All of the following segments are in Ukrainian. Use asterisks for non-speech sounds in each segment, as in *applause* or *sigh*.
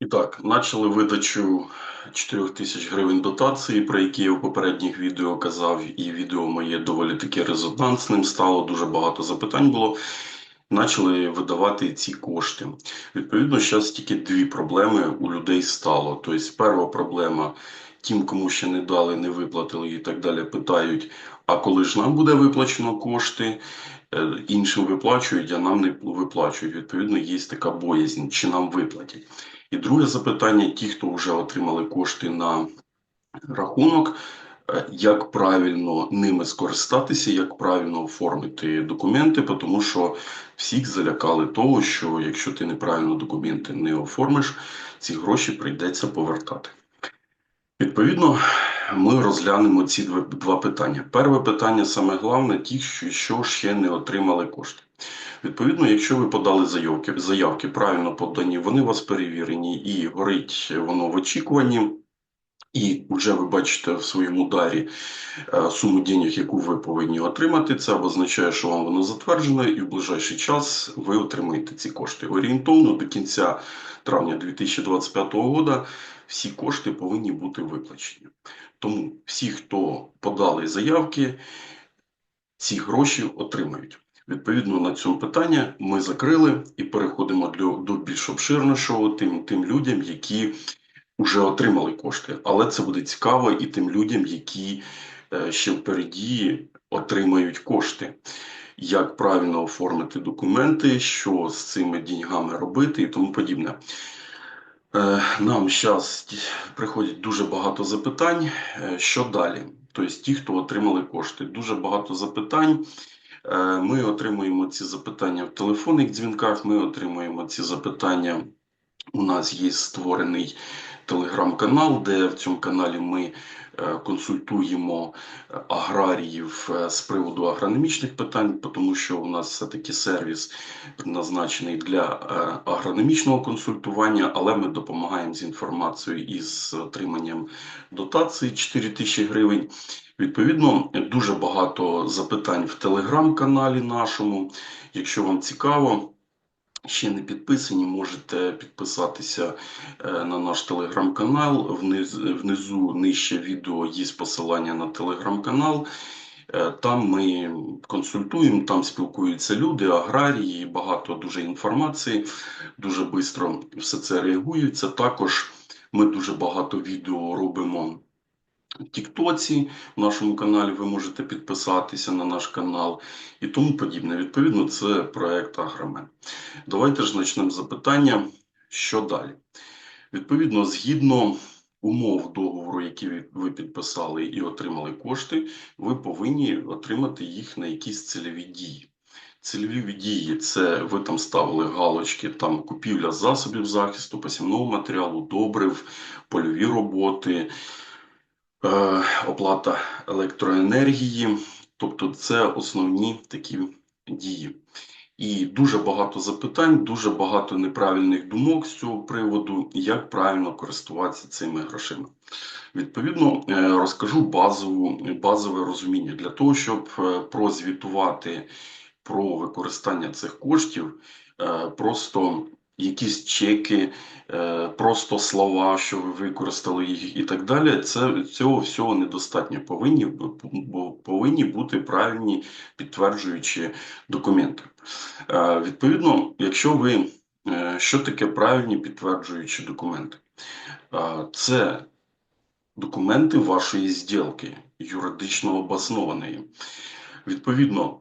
І так, почали видачу 4 тисяч гривень дотації, про які я в попередніх відео казав, і відео моє доволі таки резонансним стало, дуже багато запитань було. Почали видавати ці кошти. Відповідно, зараз тільки дві проблеми у людей стало. Тобто, перша проблема тим, кому ще не дали, не виплатили і так далі, питають: а коли ж нам буде виплачено кошти? Е, Іншим виплачують, а нам не виплачують. Відповідно, є така боязнь, чи нам виплатять. І друге запитання: ті, хто вже отримали кошти на рахунок, е, як правильно ними скористатися, як правильно оформити документи, тому що всіх залякали того, що якщо ти неправильно документи не оформиш, ці гроші прийдеться повертати. Відповідно, ми розглянемо ці два, питання. Перше питання, саме головне, ті, що ще не отримали кошти. Відповідно, якщо ви подали заявки, заявки правильно подані, вони у вас перевірені і горить воно в очікуванні, і вже ви бачите в своєму дарі е, суму денег, яку ви повинні отримати. Це означає, що вам воно затверджено, і в ближайший час ви отримаєте ці кошти. Орієнтовно до кінця травня 2025 року всі кошти повинні бути виплачені. Тому всі, хто подали заявки, ці гроші отримають. Відповідно на цьому питання ми закрили і переходимо до, більш обширнішого тим, тим людям, які вже отримали кошти. Але це буде цікаво і тим людям, які е, ще впереді отримають кошти. Як правильно оформити документи, що з цими деньгами робити і тому подібне. Е, Нам зараз приходять дуже багато запитань. Е, Що далі? Тобто, ті, хто отримали кошти, дуже багато запитань. Ми отримуємо ці запитання в телефонних дзвінках. Ми отримуємо ці запитання. У нас є створений телеграм-канал, де в цьому каналі ми е, консультуємо е, аграріїв е, з приводу агрономічних питань, тому що у нас все-таки сервіс призначений для агрономічного консультування, але ми допомагаємо з інформацією і з отриманням дотації 4 тисячі гривень. Відповідно, дуже багато запитань в телеграм-каналі нашому. Якщо вам цікаво, ще не підписані, можете підписатися е, на наш телеграм-канал. Внизу, нижче відео є посилання на телеграм-канал. Е, Там ми консультуємо, там спілкуються люди, аграрії, багато дуже інформації, дуже швидко все це реагується. Також ми дуже багато відео робимо Тіктоці, в нашому каналі ви можете підписатися на наш канал і тому подібне. Відповідно, це проект Агромен. Давайте ж почнемо запитання, що далі. Відповідно, згідно умов договору, які ви- підписали і отримали кошти, ви повинні отримати їх на якісь цільові дії. Цільові дії це ви там ставили галочки, там купівля засобів захисту, посівного матеріалу, добрив, польові роботи, оплата електроенергії. Тобто це основні такі дії. І дуже багато запитань, дуже багато неправильних думок з цього приводу, як правильно користуватися цими грошима. Відповідно, е, розкажу базову, базове розуміння для того, щоб е, прозвітувати про використання цих коштів, е, просто якісь чеки, е, просто слова, що ви використали їх і так далі. Це цього всього недостатньо. Повинні повинні бути правильні підтверджуючі документи. Е, Відповідно, якщо ви е, що таке правильні підтверджуючі документи? Це документи вашої зділки, юридично обоснованої. Відповідно,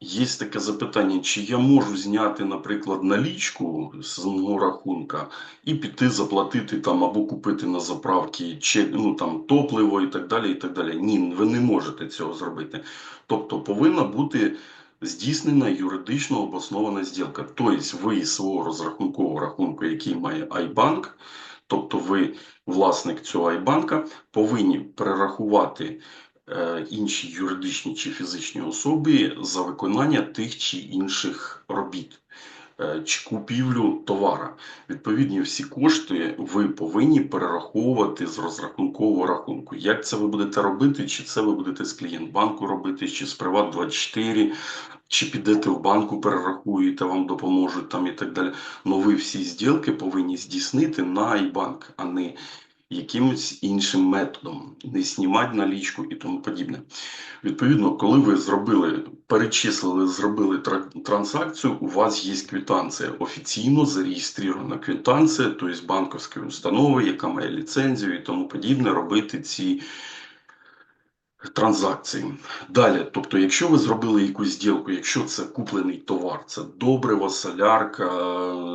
є таке запитання, чи я можу зняти, наприклад, налічку з мого рахунка і піти заплатити там або купити на заправки чи ну там топливо і так далі. і так далі. Ні, ви не можете цього зробити. Тобто повинна бути здійснена юридично обоснована зділка. Тобто ви свого розрахункового рахунку, який має iBank, тобто ви власник цього iBank, повинні перерахувати інші юридичні чи фізичні особи за виконання тих чи інших робіт. е, чи купівлю товара. Відповідні всі кошти ви повинні перераховувати з розрахункового рахунку. Як це ви будете робити? Чи це ви будете з клієнт-банку робити, чи з Приват24, чи підете в банку, перерахуєте, вам допоможуть там і так далі. Но ви всі зділки повинні здійснити на iBank, а не якимось іншим методом, не знімати налічку і тому подібне. Відповідно, коли ви зробили, перечислили, зробили тра- транзакцію, у вас є квитанція, офіційно зареєстрована квитанція, тобто банківської установи, яка має ліцензію і тому подібне, робити ці транзакції. Далі, тобто, якщо ви зробили якусь ділку, якщо це куплений товар, це добрива, солярка,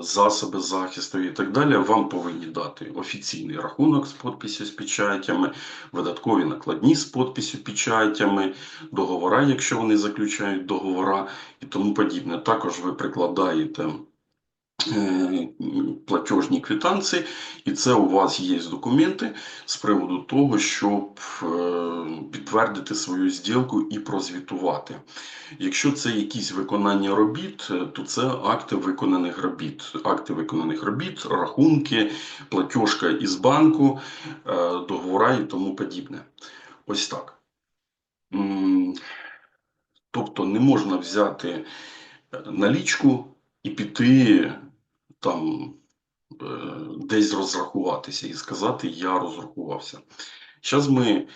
засоби захисту і так далі, вам повинні дати офіційний рахунок з підписю з печатями, видаткові накладні з підписю печатями, договора, якщо вони заключають договора і тому подібне. Також ви прикладаєте. Е, Платежні квитанції, і це у вас є документи з приводу того, щоб е, підтвердити свою зділку і прозвітувати. Якщо це якісь виконання робіт, е, то це акти виконаних робіт. Акти виконаних робіт, рахунки, платіжка із банку, договора і тому подібне. Ось так. Тобто не можна взяти налічку і піти там е, десь розрахуватися і сказати я розрахувався. Зараз ми е,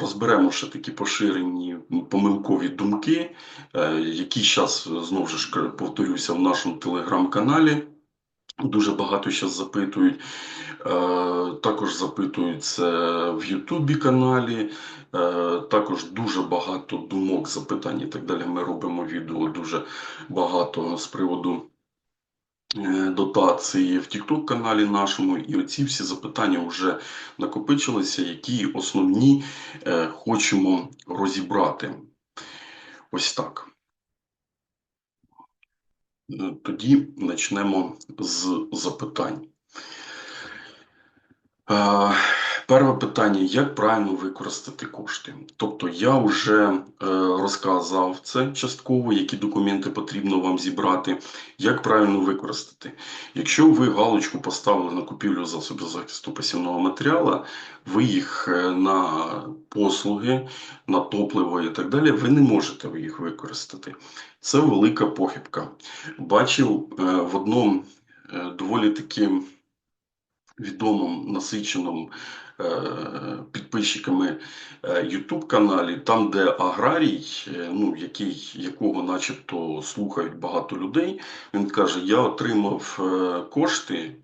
розберемо ще такі поширені помилкові думки, е, які зараз знову ж повторюся в нашому телеграм-каналі. Дуже багато зараз запитують. Також запитують це в Ютубі каналі. Також дуже багато думок, запитань і так далі. Ми робимо відео дуже багато з приводу дотації в TikTok каналі нашому. І оці всі запитання вже накопичилися, які основні е, хочемо розібрати. Ось так. Е, Тоді почнемо з запитань. Перше питання: як правильно використати кошти? Тобто я вже е, розказав це частково, які документи потрібно вам зібрати, як правильно використати. Якщо ви галочку поставили на купівлю засобів захисту пасівного матеріалу, ви їх е, на послуги, на топливо і так далі, ви не можете їх використати. Це велика похибка. Бачив е, в одному доволі таки відомому насиченому підписчиками е, YouTube каналі, там, де аграрій, е, ну, який, якого начебто слухають багато людей, він каже: Я отримав е, кошти.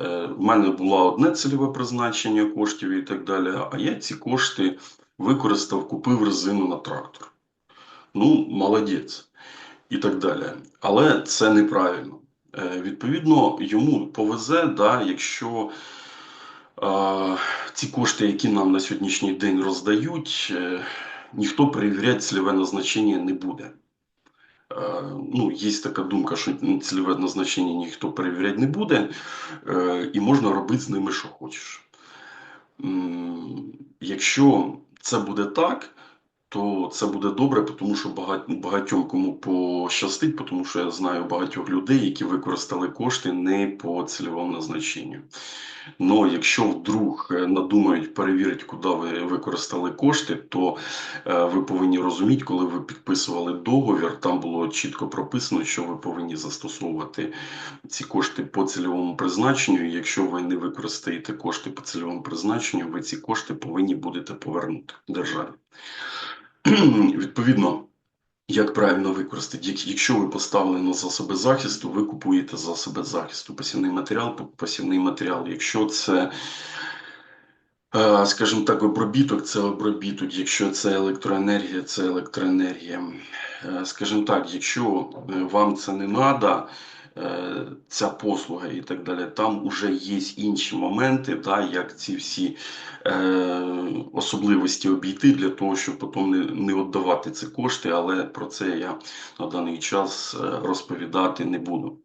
е, В мене було одне цільове призначення коштів і так далі, а я ці кошти використав, купив резину на трактор. Ну, молодець. І так далі. Але це неправильно. Е, Відповідно, йому повезе, да, якщо е, ці кошти, які нам на сьогоднішній день роздають, е, ніхто перевіряти цільове назначення не буде. Е, ну, є така думка, що цільове назначення ніхто перевіряти не буде, е, і можна робити з ними, що хочеш. Якщо це буде так, то це буде добре, тому що багать, багатьом кому пощастить, тому що я знаю багатьох людей, які використали кошти не по цільовому назначенню. Но якщо вдруг е, надумають перевірити, куди ви використали кошти, то е, ви повинні розуміти, коли ви підписували договір, там було чітко прописано, що ви повинні застосовувати ці кошти по цільовому призначенню. Якщо ви не використаєте кошти по цільовому призначенню, ви ці кошти повинні будете повернути державі. *clears throat* Відповідно, як правильно використати? Якщо ви поставили на засоби захисту, ви купуєте засоби захисту, посівний матеріал, посівний матеріал. Якщо це, е, скажімо так, обробіток, це обробіток. Якщо це електроенергія, це електроенергія. Е, Скажімо так, якщо е, вам це не треба, ця послуга і так далі, там вже є інші моменти, да, як ці всі е, особливості обійти для того, щоб потім не, не віддавати ці кошти, але про це я на даний час е, розповідати не буду.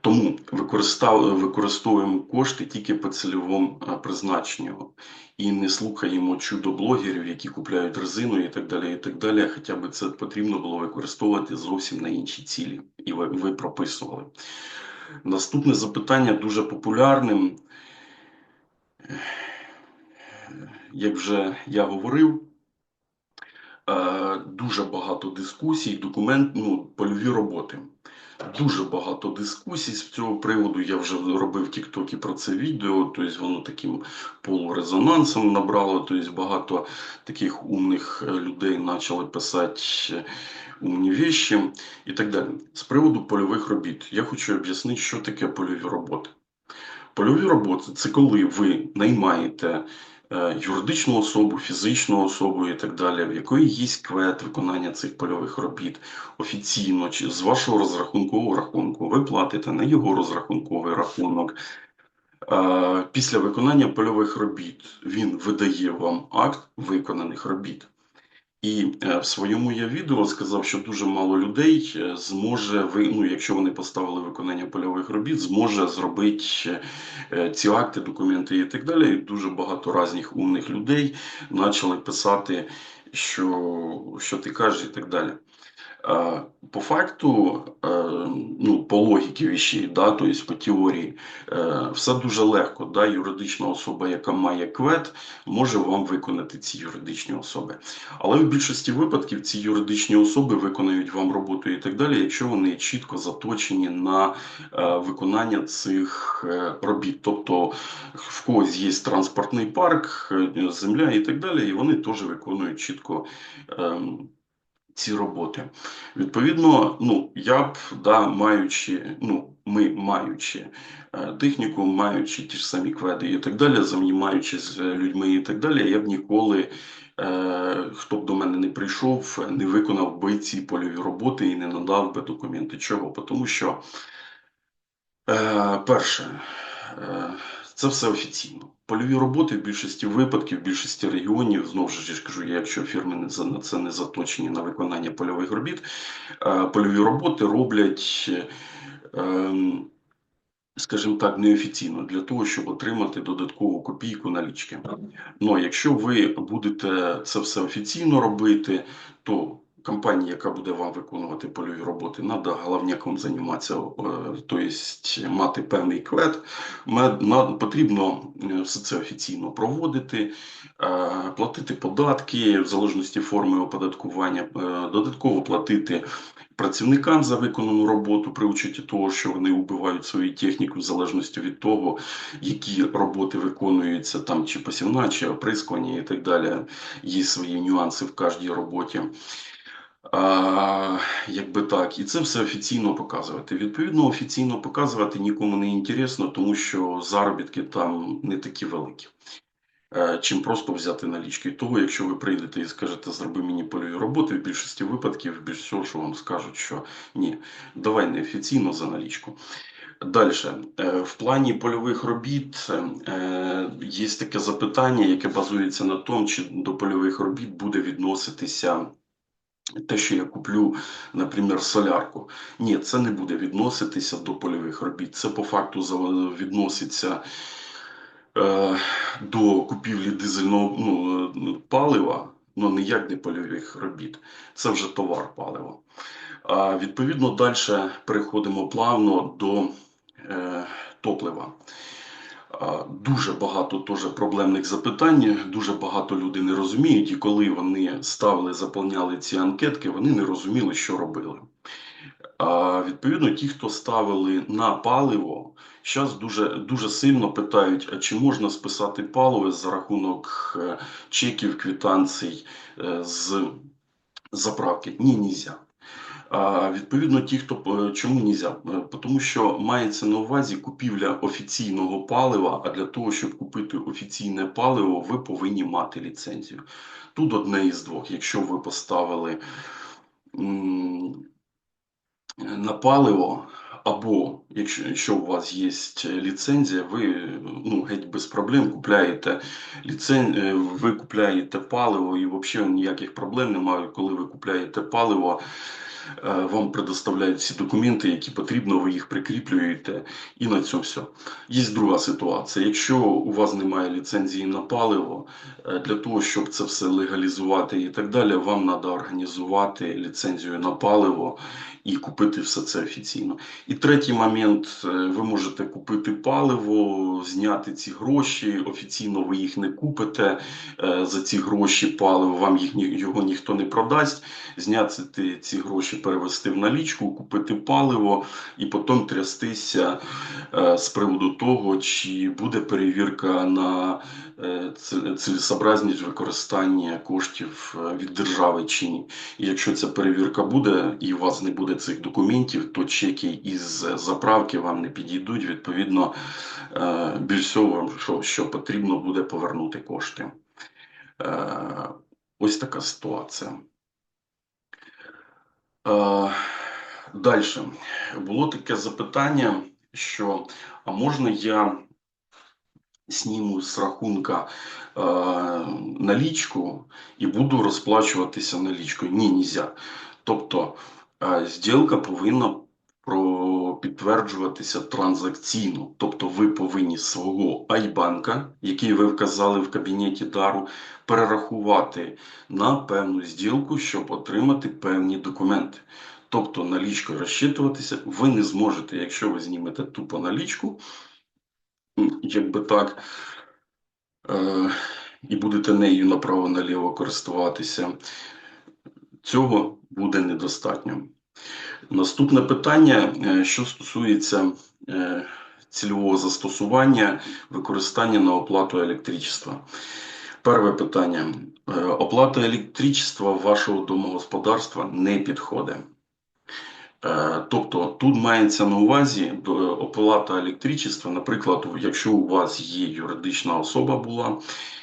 Тому використовуємо кошти тільки по цільовому е, призначенню і не слухаємо чудо блогерів, які купляють резину і так далі. і так далі. Хоча б це потрібно було використовувати зовсім на інші цілі, і ви, ви прописували. Наступне запитання дуже популярним. Як вже я говорив, е, дуже багато дискусій, документ, ну, польові роботи. Дуже багато дискусій з цього приводу. Я вже робив Тіктокі про це відео, тобто воно таким полурезонансом набрало. Тобто багато таких умних е, людей почали писати умні віші і так далі. З приводу польових робіт, я хочу об'яснити, що таке польові роботи. Польові роботи це коли ви наймаєте е, юридичну особу, фізичну особу і так далі, в якої є квет виконання цих польових робіт офіційно чи з вашого розрахункового рахунку. Ви платите на його розрахунковий рахунок. Е, Після виконання польових робіт він видає вам акт виконаних робіт. І е, в своєму я відео сказав, що дуже мало людей е, зможе ну, якщо вони поставили виконання польових робіт, зможе зробити е, ці акти, документи і так далі. І дуже багато різних умних людей почали писати, що, що ти кажеш, і так далі. Е, По факту, е, ну, по логіки вещей, да, тобто по теорії, е, все дуже легко. Да, Юридична особа, яка має квет, може вам виконати ці юридичні особи. Але в більшості випадків ці юридичні особи виконають вам роботу і так далі, якщо вони чітко заточені на виконання цих робіт. Тобто в когось є транспортний парк, земля і так далі, і вони теж виконують чітко. Ці роботи. Відповідно, ну я б да, маючи, ну ми маючи е, техніку, маючи ті ж самі кведи і так далі, займаючись людьми і так далі, я б ніколи. Е, хто б до мене не прийшов, не виконав би ці польові роботи і не надав би документи. Чого? Тому що, е, перше, е, це все офіційно. Польові роботи в більшості випадків, в більшості регіонів, знову ж я ж кажу, якщо фірми не на це не заточені на виконання польових робіт, е, польові роботи роблять, ем, скажімо так, неофіційно для того, щоб отримати додаткову копійку налічки. Ну якщо ви будете це все офіційно робити, то компанії, яка буде вам виконувати польові роботи, треба головняком займатися, тобто мати певний квет. Потрібно е, все це офіційно проводити, е, платити податки в залежності форми оподаткування, додатково платити. Працівникам за виконану роботу при участі того, що вони вбивають свою техніку в залежності від того, які роботи виконуються там чи посівна, чи оприскування і так далі. Є свої нюанси в кожній роботі. А, Якби так, і це все офіційно показувати. Відповідно, офіційно показувати нікому не інтересно, тому що заробітки там не такі великі. Е, чим просто взяти налічки. Того, якщо ви прийдете і скажете, зроби мені польові роботи, в більшості випадків, більш всього, що вам скажуть, що ні, давай не офіційно за налічку. Далі, е, в плані польових робіт е, є таке запитання, яке базується на тому, чи до польових робіт буде відноситися. Те, що я куплю, наприклад, солярку. Ні, це не буде відноситися до польових робіт. Це по факту відноситься е, до купівлі дизельного ну, палива, але ніяк не польових робіт. Це вже товар палива. А відповідно, далі переходимо плавно до е, топлива. Дуже багато теж проблемних запитань, дуже багато людей не розуміють, і коли вони ставили, заповняли ці анкетки, вони не розуміли, що робили. А Відповідно, ті, хто ставили на паливо, зараз дуже дуже сильно питають, а чи можна списати паливо за рахунок е, чеків, квитанцій е, з заправки? Ні, нельзя. Відповідно, ті, хто е, чому нельзя? Е, тому що мається на увазі купівля офіційного палива. А для того, щоб купити офіційне паливо, ви повинні мати ліцензію. Тут одне із двох. Якщо ви поставили на паливо, або якщо, якщо у вас є ліцензія, ви ну, геть без проблем купляєте ліцен... Е, ви купляєте паливо і взагалі ніяких проблем немає, коли ви купляєте паливо вам предоставляють всі документи, які потрібно, ви їх прикріплюєте, і на цьому все. Є друга ситуація. Якщо у вас немає ліцензії на паливо, е, для того, щоб це все легалізувати і так далі, вам треба організувати ліцензію на паливо і купити все це офіційно. І третій момент: е, ви можете купити паливо, зняти ці гроші. Офіційно ви їх не купите е, за ці гроші паливо, вам їх його ніхто не продасть. Зняти ці гроші, перевести в налічку, купити паливо і потім трястися е, з приводу того, чи буде перевірка на цілесообразність використання коштів від держави чи ні. І якщо ця перевірка буде і у вас не буде буде цих документів, то чеки із заправки вам не підійдуть. Відповідно, е, більш всього, що, що потрібно буде повернути кошти. Е, ось така ситуація. Е, Далі було таке запитання, що а можна я сніму з рахунка е, налічку і буду розплачуватися налічкою? Ні, нельзя. Тобто Зділка повинна підтверджуватися транзакційно, тобто ви повинні свого айбанка, який ви вказали в кабінеті дару, перерахувати на певну зділку, щоб отримати певні документи. Тобто налічкою розчитуватися ви не зможете, якщо ви знімете тупо налічку, якби так, е і будете нею направо-наліво користуватися. Цього буде недостатньо. Наступне питання, е, що стосується е, цільового застосування використання на оплату електричества. Перше питання. Е, оплата електричества вашого домогосподарства не підходить. Тобто тут мається на увазі оплата електричества, наприклад, якщо у вас є юридична особа була,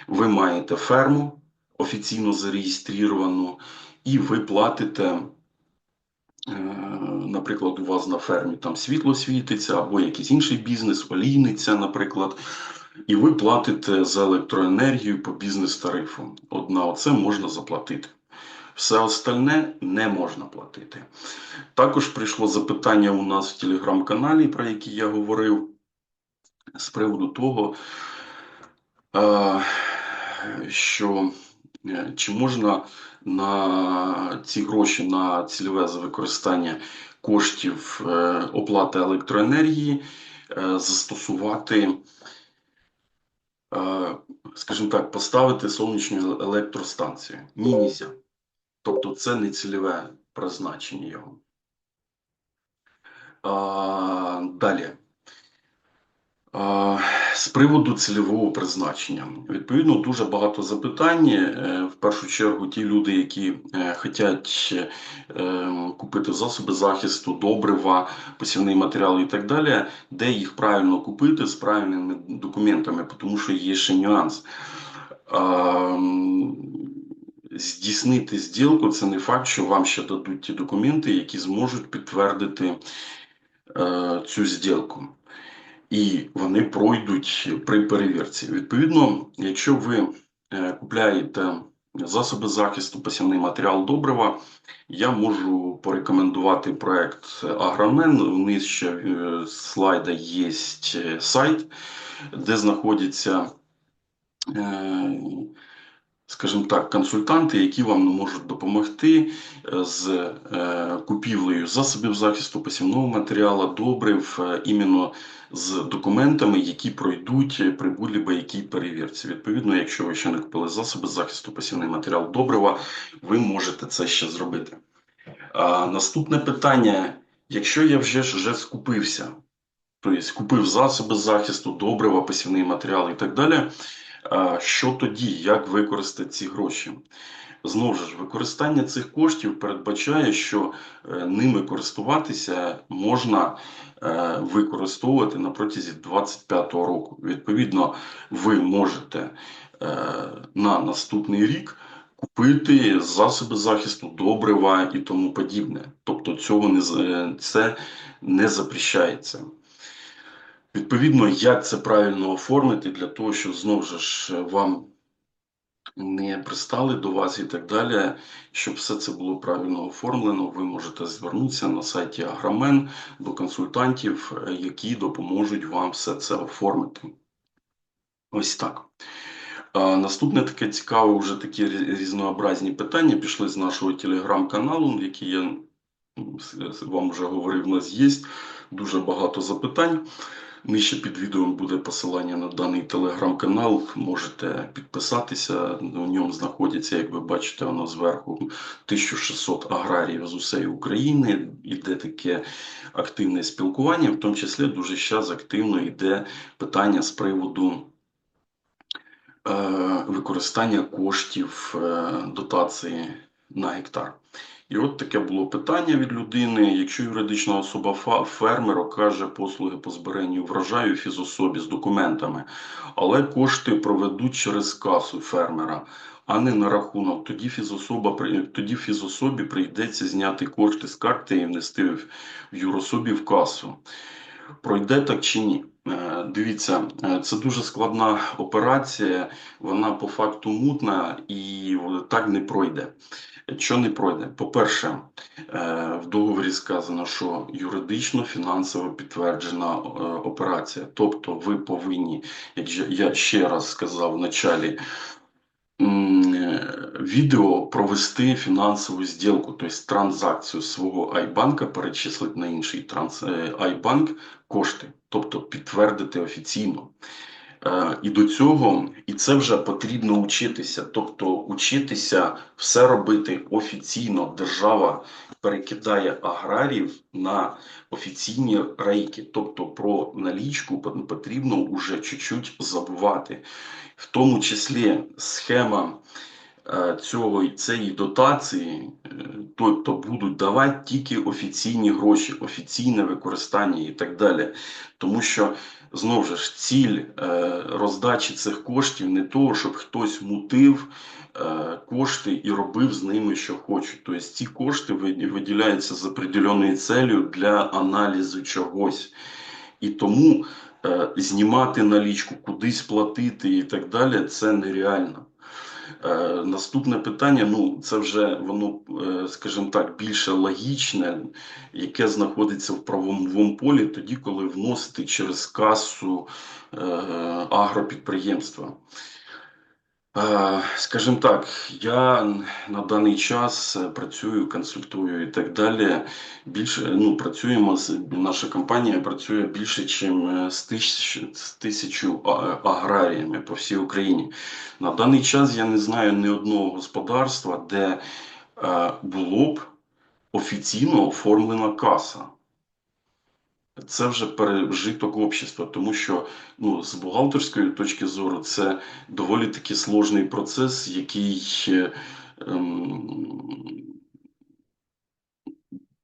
ви маєте ферму офіційно зареєстровану, і ви платите, е, наприклад, у вас на фермі там світло світиться, або якийсь інший бізнес, олійниця, наприклад, і ви платите за електроенергію по бізнес-тарифу. От на оце можна заплатити. Все остальне не можна платити. Також прийшло запитання у нас в телеграм-каналі, про який я говорив, з приводу того, е, що чи можна на ці гроші на цільове використання коштів е, оплати електроенергії е, застосувати, е, скажімо так, поставити сонячну електростанцію. Ні, нельзя. Тобто це не цільове призначення його. Далі. З приводу цільового призначення, відповідно, дуже багато запитань. Е, в першу чергу, ті люди, які е, хочуть е, купити засоби захисту, добрива, посівний матеріал і так далі, де їх правильно купити з правильними документами, тому що є ще нюанс. Здійснити зділку це не факт, що вам ще дадуть ті документи, які зможуть підтвердити цю зділку і вони пройдуть при перевірці. Відповідно, якщо ви е, купляєте засоби захисту, посівний матеріал добрива, я можу порекомендувати проект Агромен. Вниз ще е, слайда є е, сайт, де знаходяться скажімо так, консультанти, які вам можуть допомогти з купівлею засобів захисту посівного матеріалу, добрив, іменно з документами, які пройдуть при будь-якій перевірці. Відповідно, якщо ви ще не купили засоби захисту посівний матеріал добрива, ви можете це ще зробити. А, Наступне питання: якщо я вже вже скупився, тобто купив засоби захисту, добрива, посівний матеріал і так далі. Що тоді, як використати ці гроші? Знову ж, використання цих коштів передбачає, що е, ними користуватися можна е, використовувати на протязі 2025 року. Відповідно, ви можете е, на наступний рік купити засоби захисту, добрива і тому подібне. Тобто, цього не це не запрещається. Відповідно, як це правильно оформити для того, щоб знову ж вам не пристали до вас і так далі. Щоб все це було правильно оформлено, ви можете звернутися на сайті Агромен до консультантів, е, які допоможуть вам все це оформити. Ось так. Наступне таке цікаве, вже такі різнообразні питання пішли з нашого телеграм-каналу, який я вам вже говорив, у нас є дуже багато запитань. Нижче під відео буде посилання на даний телеграм-канал. Можете підписатися. У ньому знаходяться, як ви бачите, воно зверху 1600 аграріїв з усієї України. Іде таке активне спілкування, в тому числі дуже зараз активно йде питання з приводу е, використання коштів е, дотації на гектар. І от таке було питання від людини. Якщо юридична особа фермер окаже послуги по зберенню врожаю фізособі з документами, але кошти проведуть через касу фермера, а не на рахунок, тоді фізособа тоді фізособі прийдеться зняти кошти з карти і внести в юрособі в касу. Пройде так чи ні? Е, Дивіться, е, це дуже складна операція, вона по факту мутна і так не пройде. Що не пройде? По-перше, е, в договорі сказано, що юридично фінансово підтверджена е, операція. Тобто ви повинні, як я ще раз сказав в началі, е, відео провести фінансову зділку, тобто транзакцію свого айбанка перечислити на інший транс айбанк кошти, тобто підтвердити офіційно. Е, І до цього, і це вже потрібно учитися. Тобто, учитися все робити офіційно. Держава перекидає аграрів на офіційні рейки. Тобто про налічку потрібно вже чуть-чуть забувати. В тому числі схема цього цієї дотації, е, тобто будуть давати тільки офіційні гроші, офіційне використання і так далі. Тому що знову ж ціль е, роздачі цих коштів не того, щоб хтось мутив е, кошти і робив з ними, що хоче. Тобто ці кошти виділяються з определеною целью для аналізу чогось. І тому е, знімати налічку, кудись платити і так далі, це нереально. Е, наступне питання, ну це вже воно, е, скажімо так, більше логічне, яке знаходиться в правовому полі тоді, коли вносити через касу е, агропідприємства. Е, Скажімо так, я на даний час е, працюю, консультую і так далі. Більше ну працюємо наша компанія працює більше, ніж з тисяч з тисячу аграріями по всій Україні. На даний час я не знаю ні одного господарства, де е, було б офіційно оформлена каса. Це вже пережиток общества, тому що ну, з бухгалтерської точки зору це доволі таки сложний процес, який ем,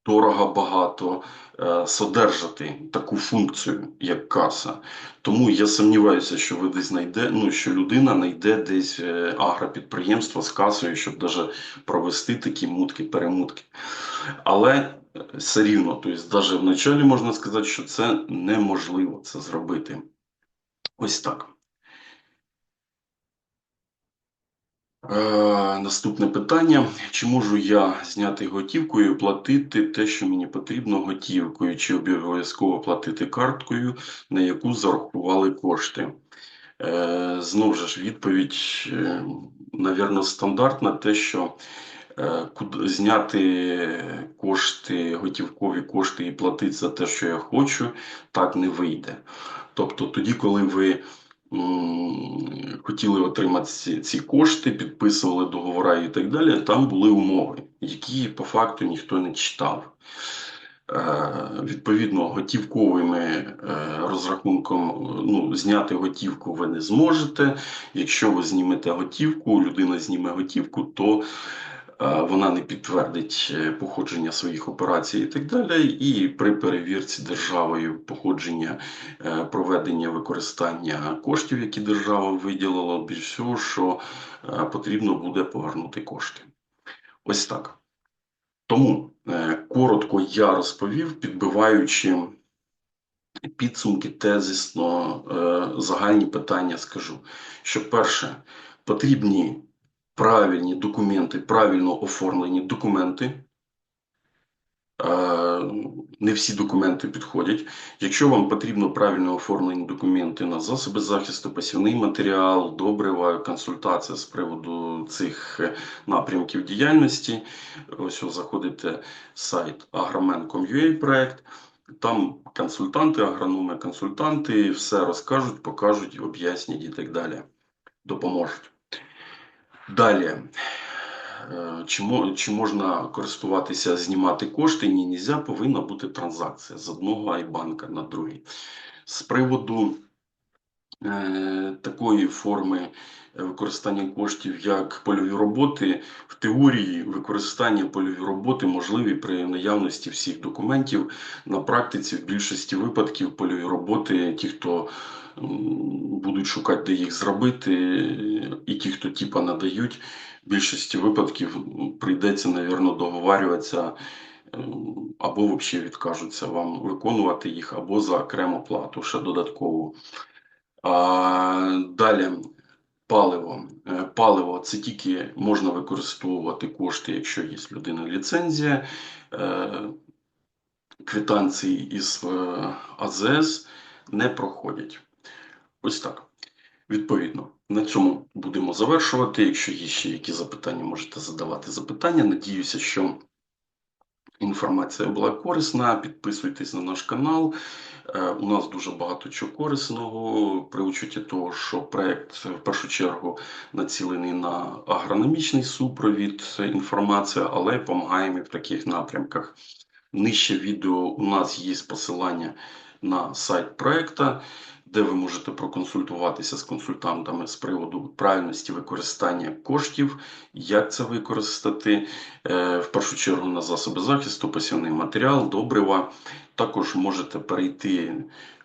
дорого багато е, содержати таку функцію, як каса. Тому я сумніваюся, що ви десь знайде, ну що людина знайде десь е, агропідприємство з касою, щоб даже провести такі мутки, перемутки. Але все рівно, тобто, навіть в началі можна сказати, що це неможливо це зробити. Ось так. Е, наступне питання: чи можу я зняти готівкою і платити те, що мені потрібно готівкою, чи обов'язково платити карткою, на яку зарахували кошти? Е, знову ж відповідь, е, навірно, стандартна, те, що зняти кошти, готівкові кошти і платити за те, що я хочу, так не вийде. Тобто тоді, коли ви хотіли отримати ці, ці кошти, підписували договори і так далі, там були умови, які по факту ніхто не читав. Е, Відповідно, готівковими е, розрахунком ну, зняти готівку ви не зможете. Якщо ви знімете готівку, людина зніме готівку, то е, вона не підтвердить е, походження своїх операцій і так далі. І при перевірці державою походження е, проведення використання коштів, які держава виділила, більш всього, що е, потрібно буде повернути кошти. Ось так. Тому е, коротко я розповів, підбиваючи підсумки тезисно, е, загальні питання скажу, що перше, потрібні правильні документи, правильно оформлені документи. Е, Не всі документи підходять. Якщо вам потрібно правильно оформлені документи на засоби захисту, посівний матеріал, добрива, консультація з приводу цих е, напрямків діяльності, ось ви заходите сайт agromen.com.ua проект. Там консультанти, агрономи, консультанти все розкажуть, покажуть, об'яснять і так далі. Допоможуть. Далі. Е, Чи, чи можна користуватися, знімати кошти? Ні, нельзя, повинна бути транзакція з одного айбанка на другий. З приводу е, такої форми е, використання коштів, як польові роботи, в теорії використання польові роботи можливі при наявності всіх документів. На практиці в більшості випадків польові роботи, ті, хто будуть шукати, де їх зробити, і ті, хто типа надають, в більшості випадків прийдеться, навірно, договарюватися або взагалі відкажуться вам виконувати їх, або за окрему плату ще додаткову. А, далі паливо. Е, Паливо це тільки можна використовувати кошти, якщо є в людини ліцензія. Е, Квитанції із е, АЗС не проходять. Ось так. Відповідно, на цьому будемо завершувати. Якщо є ще які запитання, можете задавати запитання. Надіюся, що інформація була корисна. Підписуйтесь на наш канал. Е, У нас дуже багато чого корисного при учуті того, що проект в першу чергу націлений на агрономічний супровід, інформація, але допомагаємо і в таких напрямках. Нижче відео у нас є посилання на сайт проекта, де ви можете проконсультуватися з консультантами з приводу правильності використання коштів, як це використати, е, в першу чергу на засоби захисту, пасівний матеріал, добрива. Також можете перейти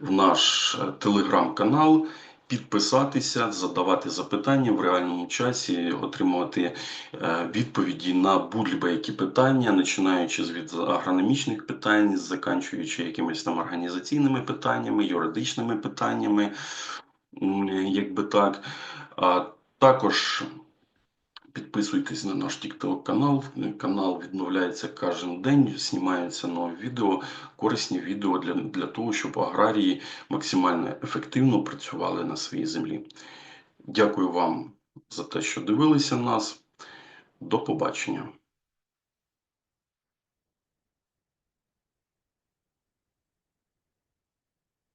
в наш е, телеграм-канал, підписатися, задавати запитання в реальному часі, отримувати е, відповіді на будь-які питання, починаючи від агрономічних питань, заканчуючи якимись там організаційними питаннями, юридичними питаннями, якби так. Також Підписуйтесь на наш TikTok канал. Канал відновляється кожен день, знімаються нові відео, корисні відео для, для того, щоб аграрії максимально ефективно працювали на своїй землі. Дякую вам за те, що дивилися нас. До побачення.